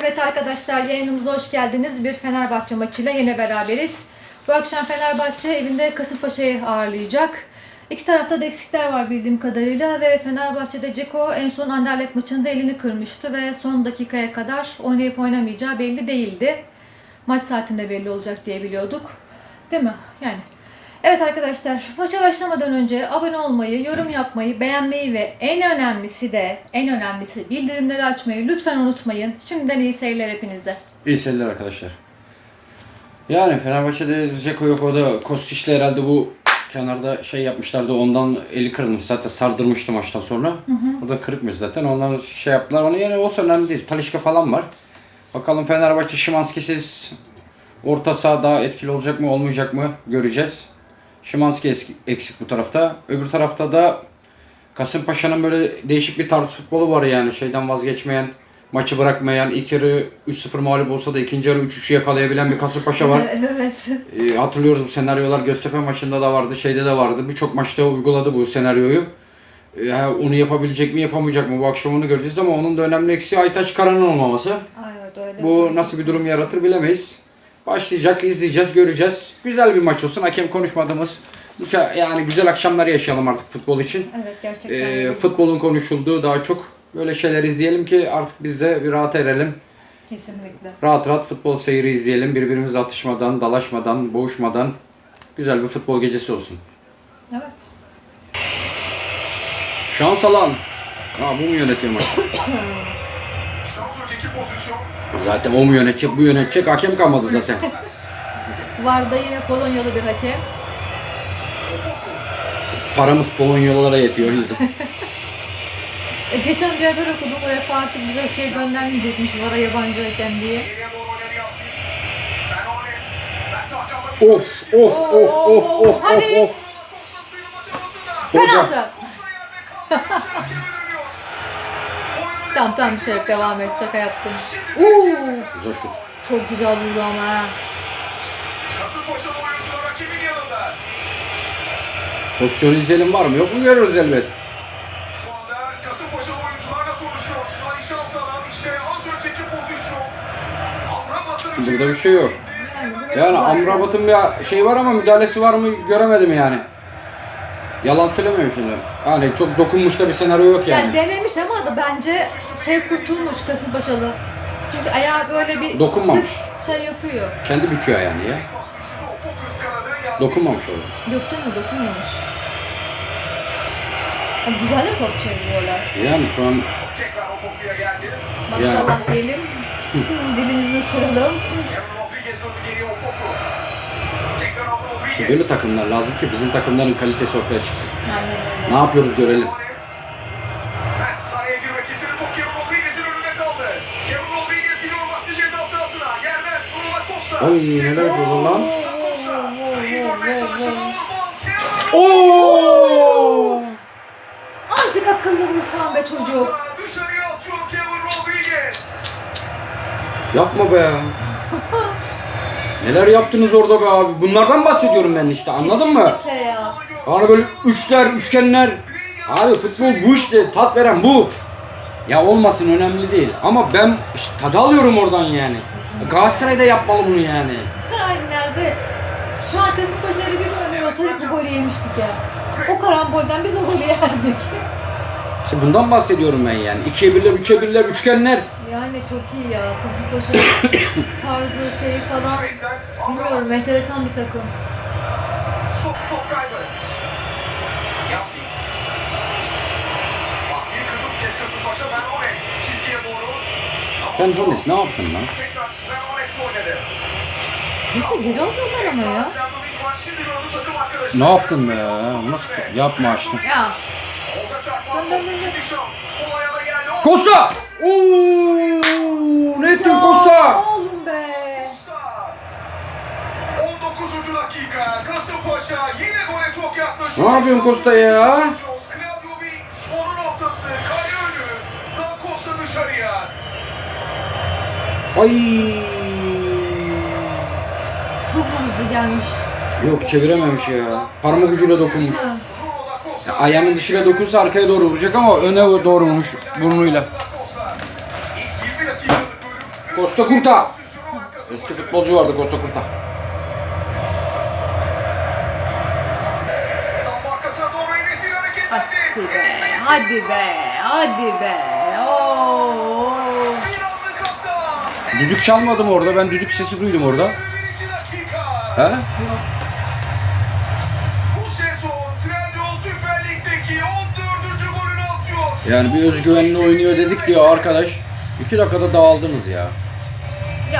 Evet arkadaşlar yayınımıza hoş geldiniz. Bir Fenerbahçe maçıyla yine beraberiz. Bu akşam Fenerbahçe evinde Kasımpaşa'yı ağırlayacak. İki tarafta da eksikler var bildiğim kadarıyla ve Fenerbahçe'de Ceko en son Anderlecht maçında elini kırmıştı ve son dakikaya kadar oynayıp oynamayacağı belli değildi. Maç saatinde belli olacak diye biliyorduk. Değil mi? Yani. Evet arkadaşlar maça başlamadan önce abone olmayı, yorum yapmayı, beğenmeyi ve en önemlisi de en önemlisi bildirimleri açmayı lütfen unutmayın. Şimdiden iyi seyirler hepinize. İyi seyirler arkadaşlar. Yani Fenerbahçe'de Zeko yok o da Kostic'le herhalde bu kenarda şey yapmışlardı ondan eli kırılmış zaten sardırmıştı maçtan sonra. O da kırıkmış zaten ondan şey yaptılar. Onun yerine olsa önemli değil. Talişka falan var. Bakalım Fenerbahçe Şimanski'siz orta saha daha etkili olacak mı olmayacak mı göreceğiz. Şimanski eksik bu tarafta. Öbür tarafta da Kasımpaşa'nın böyle değişik bir tarz futbolu var yani şeyden vazgeçmeyen, maçı bırakmayan, ilk yarı 3-0 mağlup olsa da ikinci yarı 3-3'ü yakalayabilen bir Kasımpaşa var. evet. Ee, hatırlıyoruz bu senaryolar Göztepe maçında da vardı, şeyde de vardı. Birçok maçta uyguladı bu senaryoyu. Ha, onu yapabilecek mi yapamayacak mı bu akşam onu göreceğiz ama onun da önemli eksiği Aytaç Karan'ın olmaması. Ay, evet öyle. Bu nasıl bir durum yaratır bilemeyiz. Başlayacak, izleyeceğiz, göreceğiz. Güzel bir maç olsun. Hakem konuşmadığımız, yani güzel akşamlar yaşayalım artık futbol için. Evet gerçekten. Ee, futbolun konuşulduğu daha çok böyle şeyler izleyelim ki artık biz de bir rahat erelim. Kesinlikle. Rahat rahat futbol seyri izleyelim. Birbirimize atışmadan, dalaşmadan, boğuşmadan güzel bir futbol gecesi olsun. Evet. Şans alan. Ha bu mu yönetiyor maçı? İşte az önceki pozisyon. Zaten o mu yönetecek, bu yönetecek. Hakem kalmadı zaten. Varda yine Polonyalı bir hakem. Paramız Polonyalılara yetiyor bizde. E, geçen bir haber okudum UEFA artık bize şey göndermeyecekmiş VAR'a yabancı hakem diye. Of, of, of, of, of, of, Hadi. of. Hocam. Penaltı. Tamam tamam bir şey yok devam et şaka yaptım. Uuu Güzel şut. çok güzel vurdu ama ha. Kasımpaşalı oyuncular rakibin yanında. Pozisyon izleyelim var mı? Yok mu görürüz elbet. Şu anda Kasımpaşalı oyuncularla konuşuyor. Salih Şansalan işte az önceki pozisyon. Amrabat'ın Burada bir şey yok. Yani, burası Yani zaten- Amrabat'ın bir şey var ama müdahalesi var mı göremedim yani. Yalan söylemiyorum şimdi. Yani çok dokunmuş da bir senaryo yok Yani yani. denemiş ama da bence şey kurtulmuş Kasımpaşalı. Çünkü ayağı böyle bir Dokunmamış. tık şey yapıyor. Kendi büküyor yani ya. Dokunmamış orada. Yok canım dokunmamış. Ha, güzel de top çeviriyorlar. Yani şu an Tekrar o kokuya geldi. Maşallah diyelim. Dilimizi ısıralım. Rodriguez geriye o poku. Tekrar aldı işte böyle takımlar lazım ki bizim takımların kalitesi ortaya çıksın. Aynen. Ne yapıyoruz görelim. Suarez. Mert sahaya girmek istedi. Top Kevin Rodriguez'in önünde kaldı. Kevin Rodriguez gidiyor baktı ceza sahasına. Yerden Bruno Da Costa. Oy neler yapıyorlar lan. Oo! Azıcık akıllı vursan be çocuk. Dışarıya atıyor Kevin Rodriguez. Yapma be. Neler yaptınız orada be abi? Bunlardan bahsediyorum ben işte anladın mı? Kesinlikle ya. Yani böyle üçler, üçgenler. Abi futbol bu işte tat veren bu. Ya olmasın önemli değil. Ama ben işte tadı alıyorum oradan yani. Galatasaray'da yapmalı bunu yani. Nerede? Şu an Kasımpaşa ile biz oynuyor olsaydık bu golü yemiştik ya. O karambolden biz o golü yerdik. İşte bundan bahsediyorum ben yani. İkiye birler, üçe birler, üçgenler. Yani çok iyi ya. Kasımpaşa tarzı şeyi falan. Bilmiyorum enteresan bir takım. Sok top kaybı. Yasin. Baskıyı kırdı bu kez Kasımpaşa. Benones çizgiye doğru. Ben Jones ne yaptın lan? Tekrar Benones oynadı. Neyse geri alıyorlar ama ya. Ne yaptın be? Nasıl yapma açtın? Ya Costa! Oo! Ne ettin Costa? oğlum be. Costa. 19. dakika. Kasımpaşa yine gole çok yaklaşıyor. Ne yapıyorsun Costa ya? Klavkovic onun ortası. Kale önü. Da Costa dışarıya. Ay! Çok mu hızlı gelmiş? Yok çevirememiş ya. Parmak ucuyla dokunmuş. Costa. Ayağının dışıyla dokunsa arkaya doğru vuracak ama öne doğru vurmuş burnuyla. Da Costa. İlk 20 dakikalık bölüm Costa Curta. Pozisyonu var Kasımpaşa. Eski futbolcu vardı Costa hareketlendi. Asi be. Hadi be. Hadi be. Oo. Hata. Düdük çalmadım orada. Ben düdük sesi duydum orada. 21. dakika. He? Bu sezon Trendyol Süper Lig'deki 14. golünü atıyor. Yani bir özgüvenli oynuyor dedik diyor arkadaş. İki dakikada dağıldınız ya.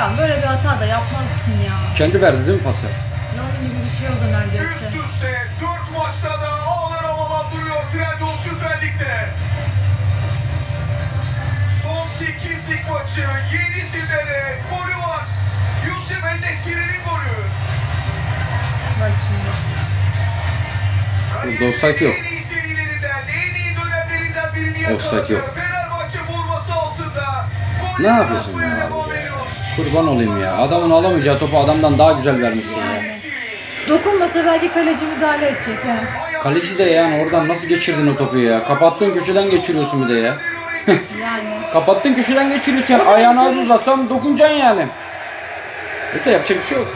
Ya böyle bir hata da yapmazsın ya. Kendi verdi değil mi pası? Onun gibi bir şey oldu neredeyse. Üst üste 4 maçta da ağlar havalandırıyor Trendyol Süper Lig'de. Son 8 lig maçı 7'sinde de golü var. Yusuf Endesiri'nin golü. Bak şimdi. Burada offside yok. Offside yok. Fenerbahçe forması altında. Ne yapıyorsun ya abi ya? Kurban olayım ya. Adamın alamayacağı topu adamdan daha güzel vermişsin ya. Dokunmasa belki kaleci müdahale edecek yani. Kaleci de yani oradan nasıl geçirdin o topu ya? Kapattığın köşeden geçiriyorsun bir de ya. Yani. Kapattığın köşeden geçiriyorsun yani. Ayağını az uzatsan dokunacaksın yani. Neyse yapacak bir şey yok.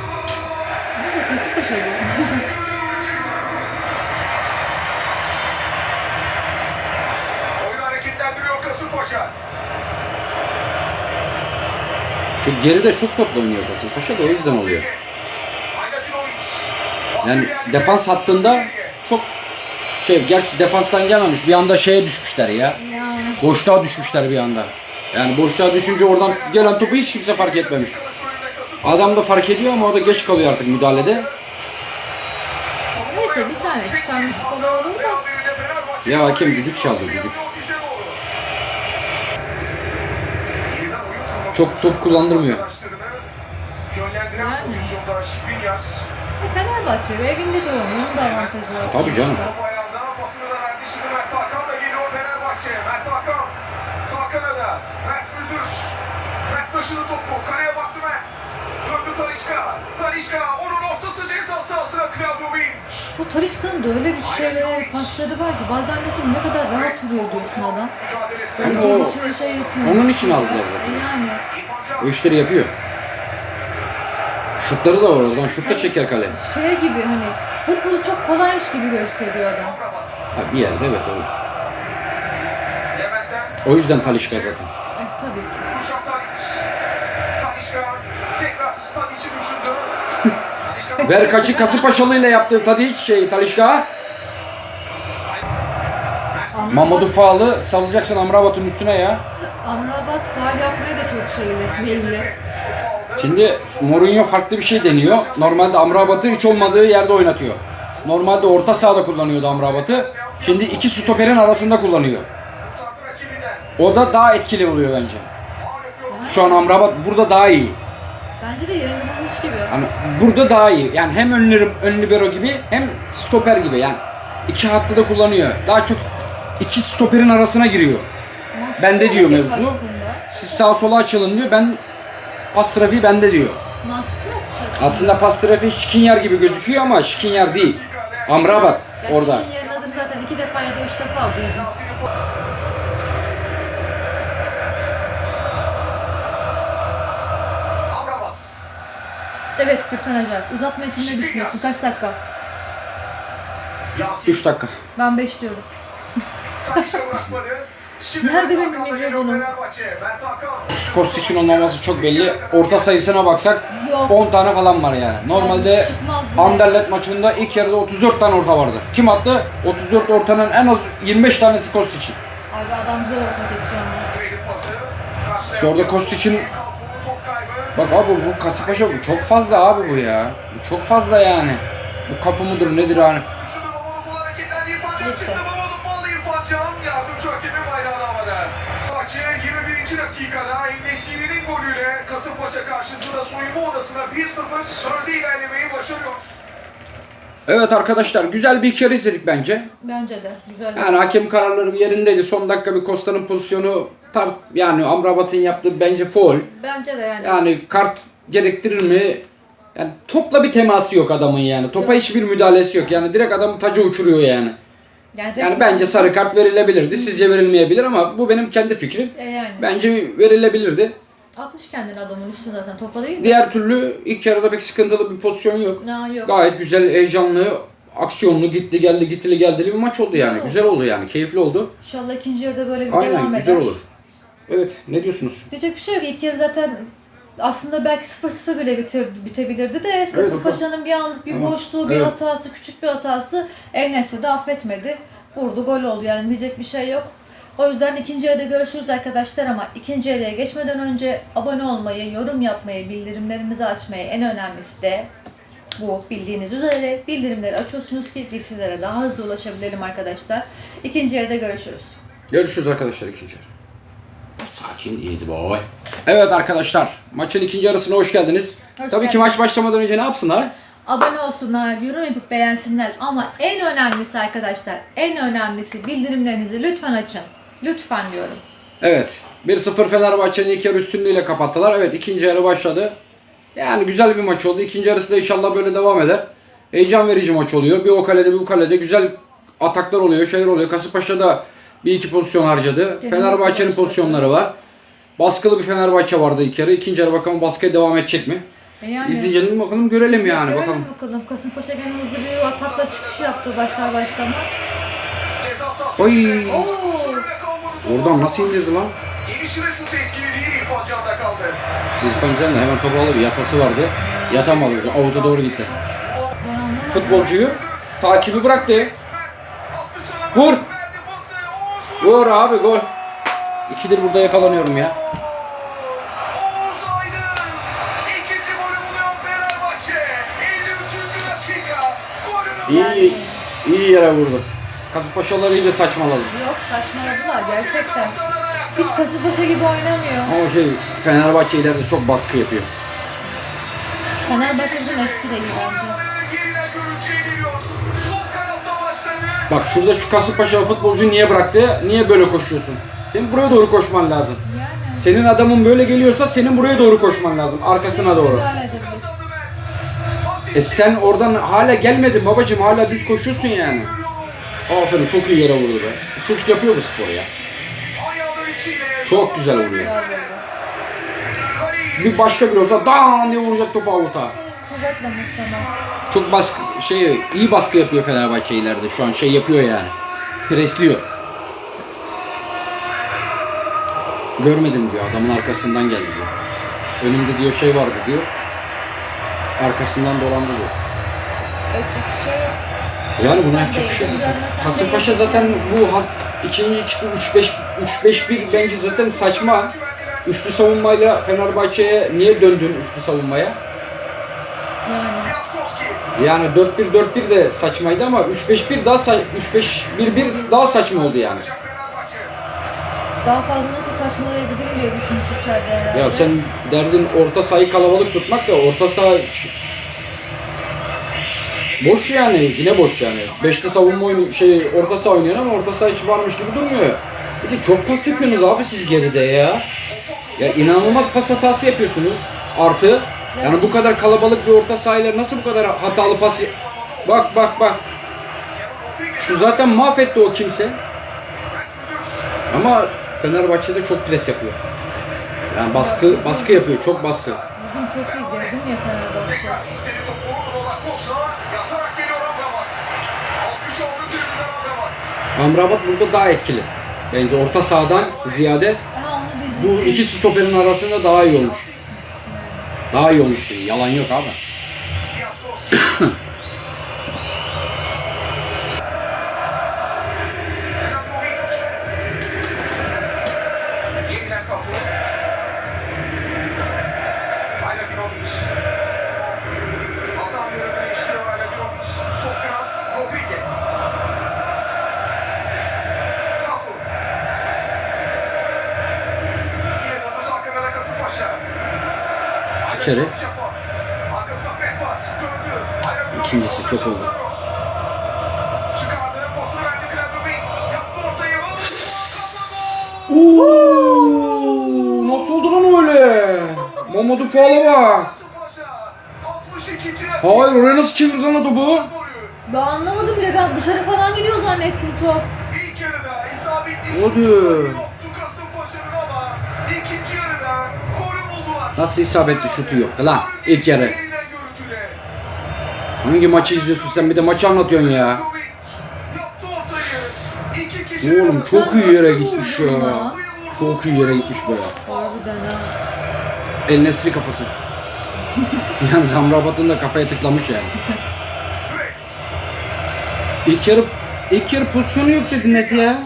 Neyse Kasımpaşa bu. Oyunu hareketlendiriyor Kasımpaşa. Çok geride çok topla oynuyor Kasımpaşa da o yüzden oluyor. Yani defans hattında çok şey gerçi defanstan gelmemiş bir anda şeye düşmüşler ya. Boşluğa düşmüşler bir anda. Yani boşluğa düşünce oradan gelen topu hiç kimse fark etmemiş. Adam da fark ediyor ama o da geç kalıyor artık müdahalede. Neyse bir tane çıkarması kolay olur da. Ya hakem düdük çaldı, düdük. Çok top kullandırmıyor. Yönlendiren Yani. pozisyonda. E, Fenerbahçe ve evinde de oynuyor. Onun da avantajı var. Tabii canım. Top ayağında pasını da verdi. Şimdi Mert Hakan'la geliyor Fenerbahçe. Mert Hakan. Sağ kanada. Mert Müldür. Mert taşıdı topu. Kaleye baktı Mert. Döndü Talişka. Talişka. Onun ortası ceza sahasına Bin. Bu Tarışka'nın da öyle bir şeyleri, pasları var ki bazen diyorsun ne kadar rahat duruyor diyorsun adam. Ama o- şey onun için aldılar zaten. E Yani. O işleri yapıyor. Şutları da var oradan. Şut da çeker kale. Şey gibi hani futbolu çok kolaymış gibi gösteriyor adam. Ha, bir yerde evet o. Levent'ten. O yüzden Talişka zaten. Eh tabii ki. Ver kaçı Kasımpaşalı ile yaptığı Tadiç şey Talişka. Mamadou Faal'ı salacaksın Amrabat'ın üstüne ya. Amrabat faal yapmaya da çok şeyli, meyilli. Şimdi Mourinho farklı bir şey deniyor. Normalde Amrabat'ı hiç olmadığı yerde oynatıyor. Normalde orta sahada kullanıyordu Amrabat'ı. Şimdi iki stoperin arasında kullanıyor. O da daha etkili oluyor bence. Şu an Amrabat burada daha iyi. Bence de yerini bulmuş gibi. Hani burada daha iyi. Yani hem ön, ön libero gibi hem stoper gibi. Yani iki hattı da kullanıyor. Daha çok iki stoperin arasına giriyor. Mantıklı bende diyor mevzu. aslında. Siz sağa sola açılın diyor. Ben pas trafiği bende diyor. Mantıklı yapmış aslında. Aslında pas trafiği Şikinyar gibi gözüküyor ama Şikinyar değil. Amrabat Ya orada. Şirin yerin adını zaten iki defa ya da üç defa duydum. Evet Gürkan Acar. Uzatma için ne düşünüyorsun? Kaç dakika? Yasin. 3 dakika. Ben 5 diyorum. Nerede benim Hakan'la milyon geliyor onun? Fenerbahçe. Mert Hakan. Kostic'in olmaması çok belli. Orta sayısına baksak Yok. 10 tane falan var yani. Normalde Çıkmaz. Anderlet maçında ilk yarıda 34 tane orta vardı. Kim attı? 34 ortanın en az 25 tanesi Kostic'in. Abi adam güzel orta kesiyor. Karşılayan İşte orada Kostic'in-. Bak abi bu Kasımpaşa bu çok fazla abi bu ya. Bu çok fazla yani. Bu kapı mıdır nedir hani? Lütfen. Can. Yardımcı hakemin bayrağını havada. Bahçe 21. dakikada Enesiri'nin golüyle Kasımpaşa karşısında soyunma odasına 1-0 önde ilerlemeyi başarıyor. Evet arkadaşlar güzel bir kere izledik bence. Bence de. Güzel. Yani hakem kararları bir yerindeydi. Son dakika bir Costa'nın pozisyonu tar yani Amrabat'ın yaptığı bence foul. Bence de yani. Yani kart gerektirir mi? Yani topla bir teması yok adamın yani. Topa hiçbir müdahalesi yok. Yani direkt adamı taca uçuruyor yani. Yani, Yani bence sarı kart verilebilirdi. Sizce verilmeyebilir ama bu benim kendi fikrim. E yani. Bence verilebilirdi. Atmış kendini adamın üstüne zaten topa değil mi? Diğer türlü ilk yarıda pek sıkıntılı bir pozisyon yok. Ya yok. Gayet güzel, heyecanlı, aksiyonlu, gitti geldi, gittili geldili bir maç oldu yani. Güzel oldu yani, keyifli oldu. İnşallah ikinci yarıda böyle bir devam Aynen, eder. güzel olur. Evet, ne diyorsunuz? Diyecek bir şey yok. İlk yarı zaten aslında belki 0-0 bile bitir, bitebilirdi de Kasımpaşa'nın bir anlık bir Ama- boşluğu, bir evet. hatası, küçük bir hatası El Nesri de affetmedi. Vurdu, gol oldu yani diyecek bir şey yok. O yüzden ikinci yarıda görüşürüz arkadaşlar ama ikinci yarıya geçmeden önce abone olmayı, yorum yapmayı, bildirimlerinizi açmayı en önemlisi de bu bildiğiniz üzere bildirimleri açıyorsunuz ki biz sizlere daha hızlı ulaşabilelim arkadaşlar. İkinci yarıda görüşürüz. Görüşürüz arkadaşlar ikinci yarı. Sakin, easy boy. Evet arkadaşlar, maçın ikinci yarısına hoş geldiniz. Hoş Tabii ki maç başlamadan önce ne yapsınlar? Abone olsunlar, yorum yapıp beğensinler ama en önemlisi arkadaşlar, en önemlisi bildirimlerinizi lütfen açın. Lütfen diyorum. Evet, 1-0 Fenerbahçe'nin ilk yarı üstünlüğüyle kapattılar. Evet, ikinci yarı başladı. Yani güzel bir maç oldu. İkinci yarısı da inşallah böyle devam eder. Heyecan verici maç oluyor. Bir o kalede bir bu kalede güzel ataklar oluyor, şeyler oluyor. Kasımpaşa'da bir iki pozisyon harcadı. Fenerbahçe'nin pozisyonları var. Baskılı bir Fenerbahçe vardı ilk yarı. İkinci yarı bakalım baskıya devam edecek mi? E yani, İzleyelim bakalım görelim yani Görelim bakalım. bakalım. Kasımpaşa gene hızlı bir atakla çıkış yaptı başlar başlamaz. Ceza sahası Oy. Oo. Oradan nasıl indirdi lan? Gelişi ve şutu etkili değil İrfan Can'da kaldı. İrfan Can da hemen topu alır. Yatası vardı. Yatamadı. Avuta doğru gitti. Futbolcuyu takibi bıraktı. Vur. Vur abi gol. İkidir burada yakalanıyorum ya. Oğuz Aydın. İkinci golü buluyor Fenerbahçe. 53. dakika. Golünü İyi, iyi yere vurdu. Kasımpaşalılar iyice saçmaladı. Yok saçmaladılar gerçekten. Hiç Kasımpaşa gibi oynamıyor. Ama şey Fenerbahçe ileride çok baskı yapıyor. Fenerbahçe bizim eksi de iyi bence. Bak şurada şu Kasımpaşa futbolcu niye bıraktı? Niye böyle koşuyorsun? Senin buraya doğru koşman lazım. Yani. Senin adamın böyle geliyorsa senin buraya doğru koşman lazım. Arkasına doğru. E sen oradan hala gelmedin babacım. Hala düz koşuyorsun yani. Aferin çok iyi yere vurdu be. Çocuk yapıyor bu sporu ya. Çok güzel vuruyor. Bir başka biri olsa daan diye vuracak topu avuta. Çok baskı şey iyi baskı yapıyor Fenerbahçe ileride. Şu an şey yapıyor yani. Presliyor. Görmedim diyor. Adamın arkasından geldi diyor. Önümde diyor şey vardı diyor. Arkasından dolandı diyor. Öpecek bir şey yok. Yani buna yapacak bir şey yok zaten. Kasımpaşa zaten bu hat, ikinci çıktı 3-5 3-5-1 bence zaten saçma. Üçlü savunmayla Fenerbahçe'ye niye döndün üçlü savunmaya? Yani. Yatkowski. Yani 4-1-4-1 de saçmaydı ama 3-5-1 daha sa 3-5-1-1 daha saçma oldu yani. Daha fazla nasıl saçmalayabilirim diye düşünmüş içeride herhalde. Ya sen derdin orta sahayı kalabalık tutmak da orta saha boş yani yine boş yani. Beşli savunma oyunu şey orta saha oynuyor ama orta saha hiç varmış gibi durmuyor. Bir de çok pas yapıyorsunuz abi siz geride ya. Ya inanılmaz pas hatası yapıyorsunuz. Artı yani bu kadar kalabalık bir orta sahayla nasıl bu kadar hatalı pas Bak bak bak. Şu zaten mahvetti o kimse. Ama Fenerbahçe'de çok pres yapıyor. Yani baskı baskı yapıyor, çok baskı. Bugün çok iyi girdim ya Fenerbahçe. Amrabat. Alkış oldu tribünden Amrabat. Amrabat burada daha etkili. Bence orta sahadan ziyade bu iki stoperin arasında daha iyi olmuş. Daha iyi olmuş. Yalan yok abi. Verdi Kradovic. Yaptı ortayı. Oo, nasıl oldu lan öyle? Mamadou Fala bak. Kasımpaşa. 62. dakika. Hayır oraya nasıl çevirdi lan o topu? Ben anlamadım bile ben dışarı falan gidiyor zannettim top. İlk yarıda isabetli Hadi. Nasıl isabetli şutu yoktu lan ilk yarı. Hangi maçı izliyorsun sen bir de maçı anlatıyorsun ya. Oğlum çok iyi yere gitmiş ya. Çok iyi yere gitmiş be. Ha. El Nesri kafası. yani Zamrabat'ın da kafaya tıklamış yani. İlk yarı ilk yarı pozisyonu yok dedin net ya.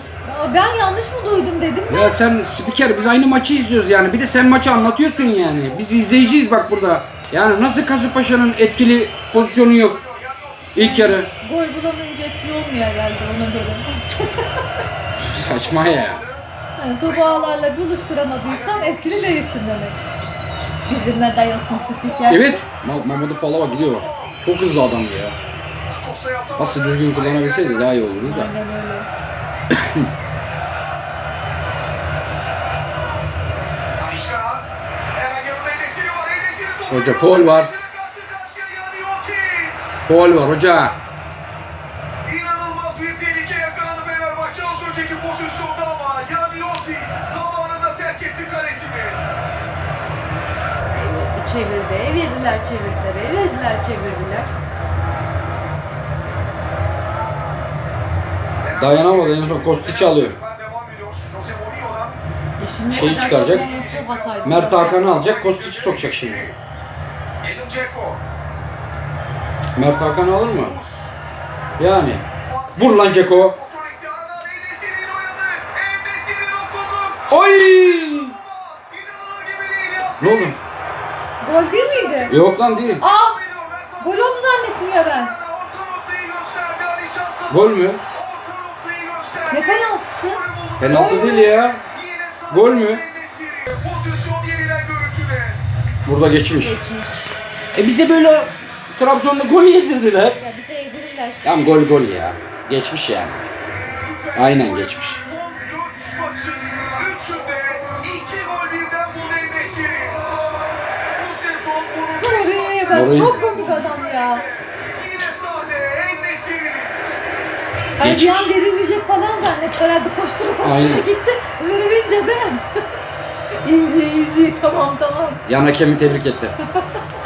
Ben yanlış mı duydum dedim de. Ya sen spiker biz aynı maçı izliyoruz yani. Bir de sen maçı anlatıyorsun yani. Biz izleyiciyiz bak burada. Yani nasıl Kasımpaşa'nın etkili pozisyonu yok ilk yarı. Gol bulamayınca etkili olmuyor herhalde ona göre. Saçma ya. Hani topu ağlarla buluşturamadıysan etkili değilsin demek. Bizimle dayılsın spiker. Evet. Ma- Mamadou Falava gidiyor bak. Çok hızlı adam ya. Pası düzgün kullanabilseydi daha iyi olurdu da. Aynen öyle. Hoca, foul var. Foul var hoca. İnanılmaz bir tehlike yakaladı Fenerbahçe az önceki pozisyonda ama yani Otis zamanında terk etti kalesini. Evirdi, çevirdi, evirdiler, çevirdiler, evirdiler, çevirdiler. Dayanamadı, en son Kostić alıyor. Devam ediyor. Jose Mourinho'dan. E şimdi Şeyi çıkaracak. Mert Hakan'ı alacak, Kostić'i sokacak şimdi. Dzeko. Mert Hakan'ı alır mı? Yani. Vur lan Ceko. Oy! İnanılır gibi değil ya. Ne oldu? Gol değil miydi? Yok lan değil. Aa! Gol oldu zannettim ya ben. Gol mü? Ne penaltısı? Penaltı Gol değil mü? ya. Gol mü? Burada geçmiş. Geçmiş. E bize böyle Trabzon'da gol yedirdiler. Ya bize yedirirler. Tam gol gol ya. Geçmiş yani. Aynen geçmiş. Mourinho. çok komik adam ya. Hani bir an verilmeyecek falan zannetti. Herhalde koştura koştura Aynen. gitti. Verilince de easy easy tamam tamam. Yan hakemi tebrik etti.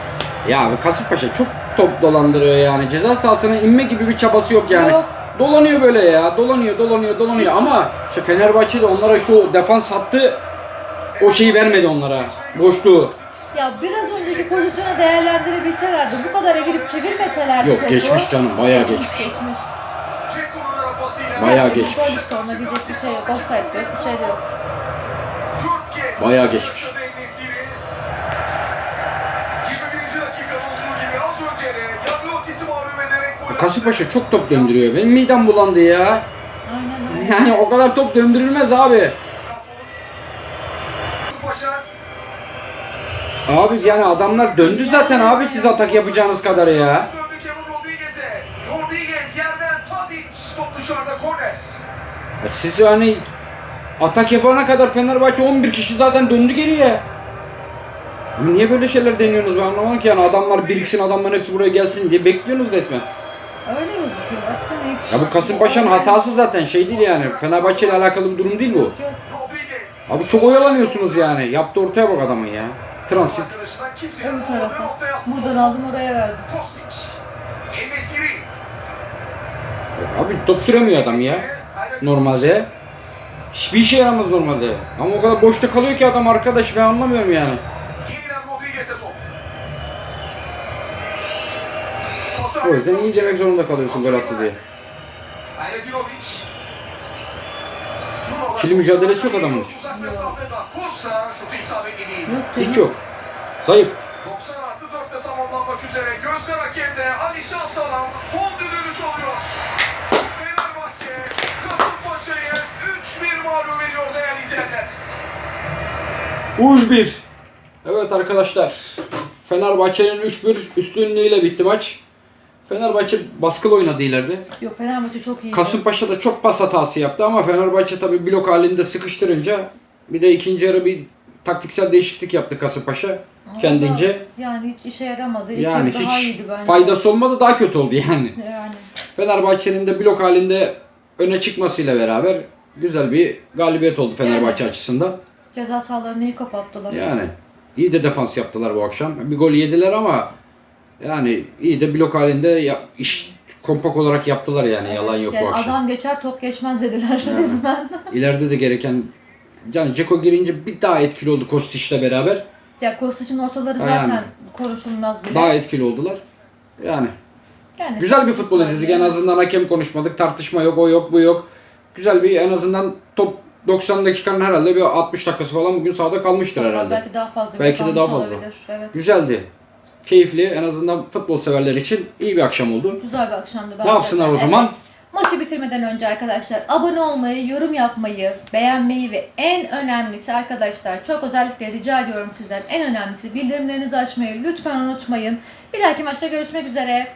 ya Kasımpaşa çok top dolandırıyor yani. Ceza sahasına inme gibi bir çabası yok yani. Yok. Dolanıyor böyle ya. Dolanıyor, dolanıyor, dolanıyor ama işte Fenerbahçe de onlara şu defans hattı o şeyi vermedi onlara. Boşluğu. Ya biraz önceki pozisyonu değerlendirebilselerdi, bu kadar girip çevirmeselerdi Yok topu. geçmiş canım, bayağı geçmiş. Geçmiş. Ara pasıyla Bayağı geçmiş. Gol işte Kasımpaşa çok top döndürüyor. Benim midem bulandı ya. Aynen öyle. Yani o kadar top döndürülmez abi. Abi yani adamlar döndü zaten abi siz atak yapacağınız kadar ya. Ya Siz hani atak yapana kadar Fenerbahçe 11 kişi zaten döndü geriye. Niye böyle şeyler deniyorsunuz ben anlamadım ki yani adamlar biriksin adamların hepsi buraya gelsin diye bekliyorsunuz resmen. Öyle gözüküyor. Baksana hiç. Ya bu Kasımpaşa'nın hatası zaten şey değil yani Fenerbahçe ile alakalı bir durum değil bu. Abi çok oyalanıyorsunuz yani. Yaptı ortaya bak adamın ya. Transit. Öbür tarafa. Buradan aldım oraya verdim. Abi top süremiyor adam ya. Normalde. Hiçbir işe yaramaz normalde. Ama o kadar boşta kalıyor ki adam arkadaş ben anlamıyorum yani. Yeniden Rodriguez'e top. O yüzden iyi demek zorunda kalıyorsun gol attı diye. İkili mücadelesi yok adamın hiç. Hiç yok. Zayıf. 90 artı 4'te tamamlanmak üzere. Gözler hakemde Ali Şansalan son düdüğünü çalıyor. Fenerbahçe Kasımpaşa'yı 3-1 mağlup ediyor değerli izleyenler. Uj 1. Evet arkadaşlar. Fenerbahçe'nin 3-1 üstünlüğüyle bitti maç. Fenerbahçe baskılı oynadı ileride. Yok Fenerbahçe çok iyi. Kasımpaşa da çok pas hatası yaptı ama Fenerbahçe tabi blok halinde sıkıştırınca bir de ikinci yarı bir taktiksel değişiklik yaptı Kasımpaşa kendince. Yani hiç işe yaramadı. İlk Yani yarı daha hiç iyiydi bence. faydası olmadı daha kötü oldu yani. Yani. Fenerbahçe'nin de blok halinde öne çıkmasıyla beraber güzel bir galibiyet oldu Fenerbahçe açısından. Ceza sahalarını iyi kapattılar. Yani iyi de defans yaptılar bu akşam. Bir gol yediler ama yani iyi de blok halinde ya, iş kompak olarak yaptılar yani yalan yok yani bu akşam. Adam geçer top geçmez dediler resmen. İleride de gereken yani Ceko girince bir daha etkili oldu Kostic'le beraber. ya Kostiç'in ortaları Yani. zaten konuşulmaz bile. Daha etkili oldular. Yani yani güzel bir futbol izledik. En azından hakem konuşmadık. Tartışma yok, o yok, bu yok. Güzel bir en azından top 90 dakikanın herhalde bir 60 dakikası falan bugün sahada kalmıştır herhalde. Belki daha fazla. Belki de daha fazla. olabilir. Evet. Güzeldi. Keyifli. En azından futbol severler için iyi bir akşam oldu. Güzel bir akşamdı. Ne yapsınlar o zaman? Maçı bitirmeden önce arkadaşlar abone olmayı, yorum yapmayı, beğenmeyi ve en önemlisi arkadaşlar çok özellikle rica ediyorum sizden en önemlisi bildirimlerinizi açmayı lütfen unutmayın. Bir dahaki maçta görüşmek üzere.